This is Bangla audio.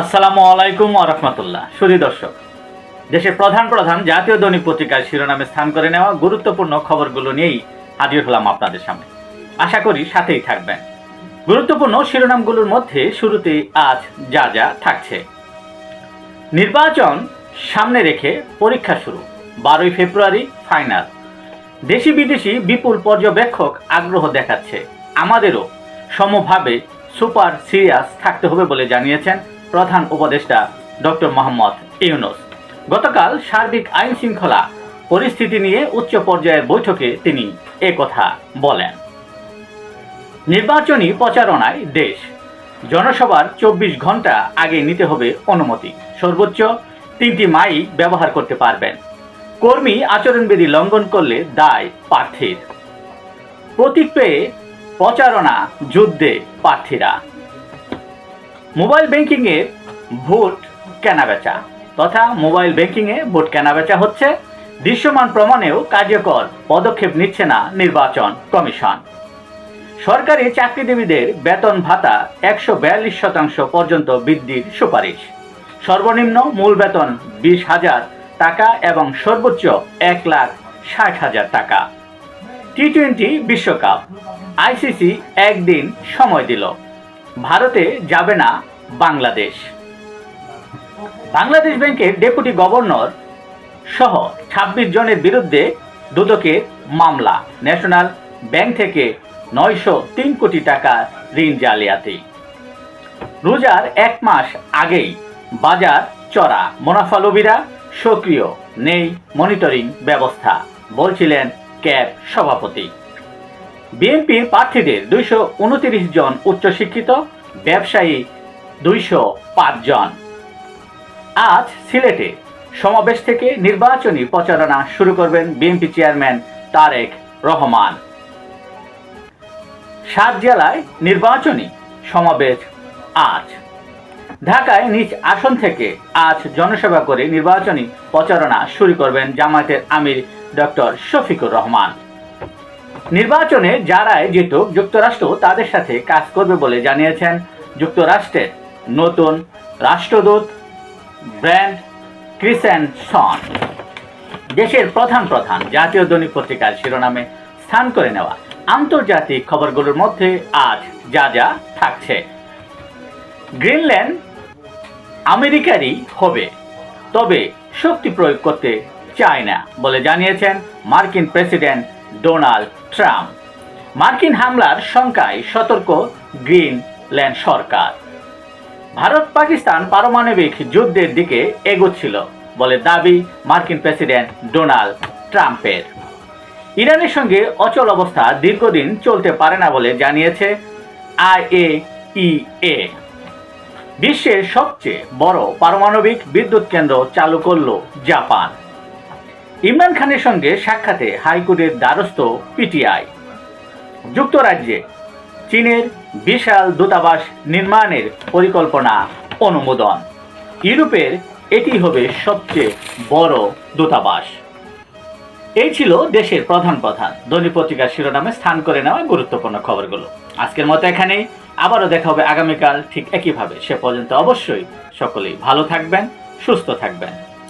আসসালামু আলাইকুম আরহামতুল্লাহ সুধী দর্শক, দেশের প্রধান প্রধান জাতীয় দৈনিক পত্রিকার শিরোনামে স্থান করে নেওয়া গুরুত্বপূর্ণ খবরগুলো নিয়েই হাজির হলাম আপনাদের সামনে। আশা করি সাথেই থাকবেন। গুরুত্বপূর্ণ শিরোনামগুলোর মধ্যে শুরুতেই আজ যা যা থাকছে। নির্বাচন সামনে রেখে পরীক্ষা শুরু, বারোই ফেব্রুয়ারি ফাইনাল। দেশি বিদেশি বিপুল পর্যবেক্ষক আগ্রহ দেখাচ্ছে। আমাদেরও সমভাবে সুপার সিরিয়াস থাকতে হবে বলে জানিয়েছেন প্রধান উপদেষ্টা ডক্টর মোহাম্মদ ইউনুস। গতকাল সার্বিক আইন শৃঙ্খলা পরিস্থিতি নিয়ে উচ্চ পর্যায়ের বৈঠকে তিনি কথা বলেন। নির্বাচনী প্রচারণায় দেশ, জনসভার চব্বিশ ঘণ্টা আগে নিতে হবে অনুমতি। সর্বোচ্চ তিনটি মাইক ব্যবহার করতে পারবেন। কর্মী আচরণবিধি লঙ্ঘন করলে দায় প্রার্থীর। প্রতীক পেয়ে প্রচারণা যুদ্ধে প্রার্থীরা। মোবাইল ব্যাংকিংয়ে ভোট কেনাবেচা তথা মোবাইল ব্যাংকিংয়ে ভোট কেনাবেচা হচ্ছে। দৃশ্যমান প্রমাণেও কার্যকর পদক্ষেপ নিচ্ছে না নির্বাচন কমিশন। সরকারি চাকরিজীবীদের বেতন ভাতা একশো বিয়াল্লিশ শতাংশ পর্যন্ত বৃদ্ধির সুপারিশ। সর্বনিম্ন মূল বেতন বিশ হাজার টাকা এবং সর্বোচ্চ এক লাখ ষাট হাজার টাকা। টি টোয়েন্টি বিশ্বকাপ। আইসিসি একদিন সময় দিল। ভারতে যাবে না বাংলাদেশ। বাংলাদেশ ব্যাংকের ডেপুটি গভর্নর সহ ছাব্বিশ জনের বিরুদ্ধে দুদকের মামলা। ন্যাশনাল ব্যাংক থেকে নয়শো তিন কোটি টাকা ঋণ জালিয়াতি। রোজার এক মাস আগেই বাজার চড়া। মুনাফালবিরা সক্রিয়, নেই মনিটরিং ব্যবস্থা, বলছিলেন ক্যাব সভাপতি। বিএনপির প্রার্থীদের দুইশো উনতিরিশ জন উচ্চশিক্ষিত, ব্যবসায়ী দুইশো পাঁচ জন। আজ সিলেটে সমাবেশ থেকে নির্বাচনী প্রচারণা শুরু করবেন বিএনপি চেয়ারম্যান তারেক রহমান। সাত জেলায় নির্বাচনী সমাবেশ আজ। ঢাকায় নিজ আসন থেকে আজ জনসভা করে নির্বাচনী প্রচারণা শুরু করবেন জামায়াতের আমির ডক্টর শফিকুর রহমান। নির্বাচনে যারাই জিতুক, যুক্তরাষ্ট্র তাদের সাথে কাজ করবে বলে জানিয়েছেন যুক্তরাষ্ট্রের নতুন রাষ্ট্রদূত ব্র্যান্ড ক্রিসেনসন দেশের প্রধান প্রধান জাতীয় দৈনিক পত্রিকার শিরোনামে স্থান করে নেওয়া আন্তর্জাতিক খবরগুলোর মধ্যে আজ যা যা থাকছে। গ্রিনল্যান্ড আমেরিকারই হবে, তবে শক্তি প্রয়োগ করতে চায় না বলে জানিয়েছেন মার্কিন প্রেসিডেন্ট ডোনাল্ড ট্রাম্প। মার্কিন হামলার শঙ্কায় সতর্ক গ্রিনল্যান্ড সরকার। ভারত পাকিস্তান পারমাণবিক যুদ্ধের দিকে এগোচ্ছিল বলে দাবি মার্কিন প্রেসিডেন্ট ডোনাল্ড ট্রাম্পের। ইরানের সঙ্গে অচল অবস্থা দীর্ঘদিন চলতে পারে না বলে জানিয়েছে আইএইএ। বিশ্বের সবচেয়ে বড় পারমাণবিক বিদ্যুৎ কেন্দ্র চালু করল জাপান। ইমরান খানের সঙ্গে সাক্ষাতে হাইকোর্টের দ্বারস্থ পিটিআই। যুক্তরাজ্যে চীনের বিশাল দূতাবাস নির্মাণের পরিকল্পনা অনুমোদন। ইউরোপের এটি হবে সবচেয়ে বড় দূতাবাস। এই ছিল দেশের প্রধান প্রধান। দৈনিক পত্রিকার শিরোনামে স্থান করে নেওয়া গুরুত্বপূর্ণ খবরগুলো। আজকের মতো এখানেই। আবারও দেখা হবে আগামীকাল ঠিক একইভাবে। সে পর্যন্ত অবশ্যই সকলেই ভালো থাকবেন, সুস্থ থাকবেন।